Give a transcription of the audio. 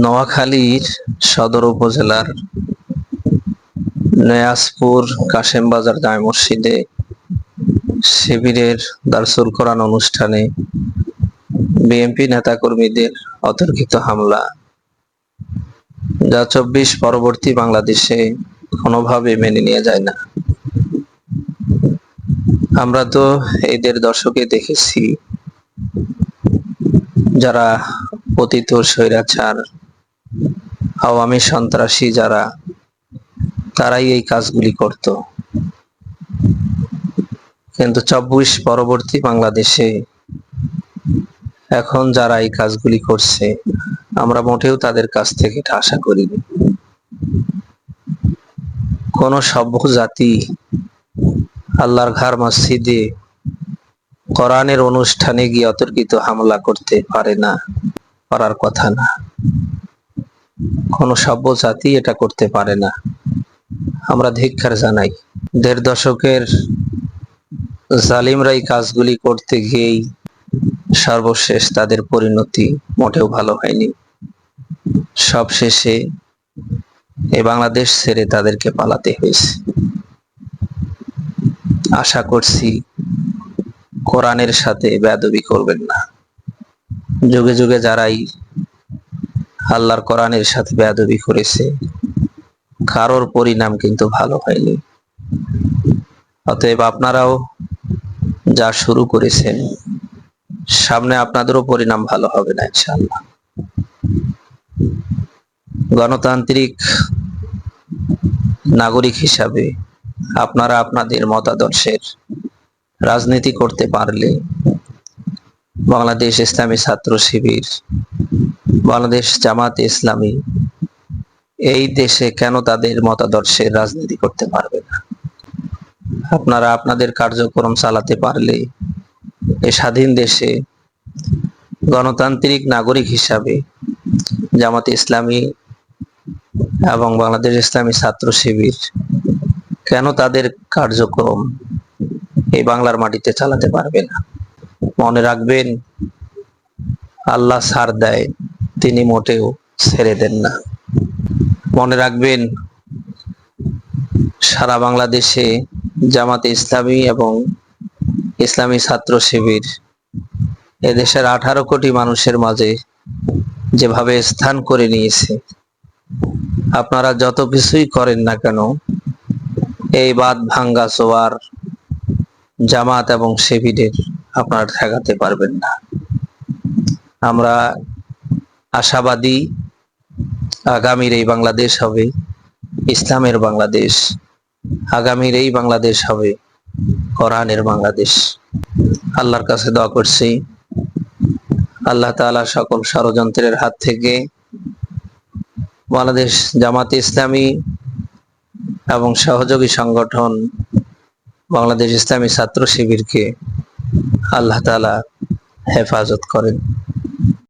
নোয়াখালীর সদর উপজেলার নয়াজপুর কাশেম বাজার জামে মসজিদে শিবিরের দারসুল কোরআন অনুষ্ঠানে বিএনপি নেতাকর্মীদের অতর্কিত হামলা। যা চব্বিশ পরবর্তী বাংলাদেশে কোনোভাবে মেনে নেওয়া যায় না। আমরা তো এই দেড় দশকে দেখেছি, যারা পতিত স্বৈরাচার আওয়ামী সন্ত্রাসী যারা, তারাই এই কাজগুলি করত। কিন্তু চব্বিশ পরবর্তী বাংলাদেশে এখন যারা এই কাজগুলি করছে, আমরা মোটেও তাদের কাছ থেকে এটা আশা করিনি। কোন সভ্য জাতি আল্লাহর ঘর মসজিদে কোরআনের অনুষ্ঠানে গিয়ে অতর্কিত হামলা করতে পারে না, করার কথা না। কোন সভ্য জাতি এটা করতে পারে না। আমরা ধিক্ষার জানাই। দেড় দশকের জালিমরা এই কাজগুলি করতে গিয়েই সর্বশেষ তাদের পরিণতি মোটেও ভালো হয়নি। সবশেষে এই বাংলাদেশ ছেড়ে তাদেরকে পালাতে হয়েছে। আশা করছি কোরআনের সাথে বেয়াদবি করবেন না। যুগে যুগে যারাই আল্লাহর কোরআনের সাথে বেয়াদবি করেছে। কারোর পরিণাম কিন্তু ভালো হয়নি। অতএব আপনারাও যা শুরু করেছেন, সামনে আপনাদেরও পরিণাম ভালো হবে না, ইনশাআল্লাহ। গণতান্ত্রিক নাগরিক হিসাবে আপনারা আপনাদের মতাদর্শের রাজনীতি করতে পারলে বাংলাদেশ ইসলামী ছাত্র শিবির বাংলাদেশ জামাত ইসলামী এই দেশে কেন তাদের মতাদর্শের রাজনীতি করতে পারবে না? আপনারা আপনাদের কার্যক্রম চালাতে পারলে এ স্বাধীন দেশে গণতান্ত্রিক নাগরিক হিসাবে জামাত ইসলামী এবং বাংলাদেশ ইসলামী ছাত্র শিবির কেন তাদের কার্যক্রম এই বাংলার মাটিতে চালাতে পারবে না? মনে রাখবেন, আল্লাহ সার দেয়। তিনি মোটেও ছেড়ে দেন না। মনে রাখবেন, সারা বাংলাদেশে জামাতে ইসলামী এবং ইসলামী ছাত্র শিবির এদেশের আঠারো কোটি মানুষের মাঝে যেভাবে স্থান করে নিয়েছে, আপনারা যত কিছুই করেন না কেন, এই বাদ ভাঙ্গা সোয়ার জামাত এবং শিবিরের আপনারা ঠেকাতে পারবেন না। আমরা আশাবাদী আগামীর এই বাংলাদেশ হবে, ইসলামের বাংলাদেশ, আগামীর এই বাংলাদেশ হবে, কোরআনের বাংলাদেশ। আল্লাহর কাছে দোয়া করছি, আল্লাহ তাআলা সকল ষড়যন্ত্রের হাত থেকে বাংলাদেশ জামাতে ইসলামী এবং সহযোগী সংগঠন বাংলাদেশ ইসলামী ছাত্র শিবিরকে আল্লাহ তাআলা হেফাজত করেন।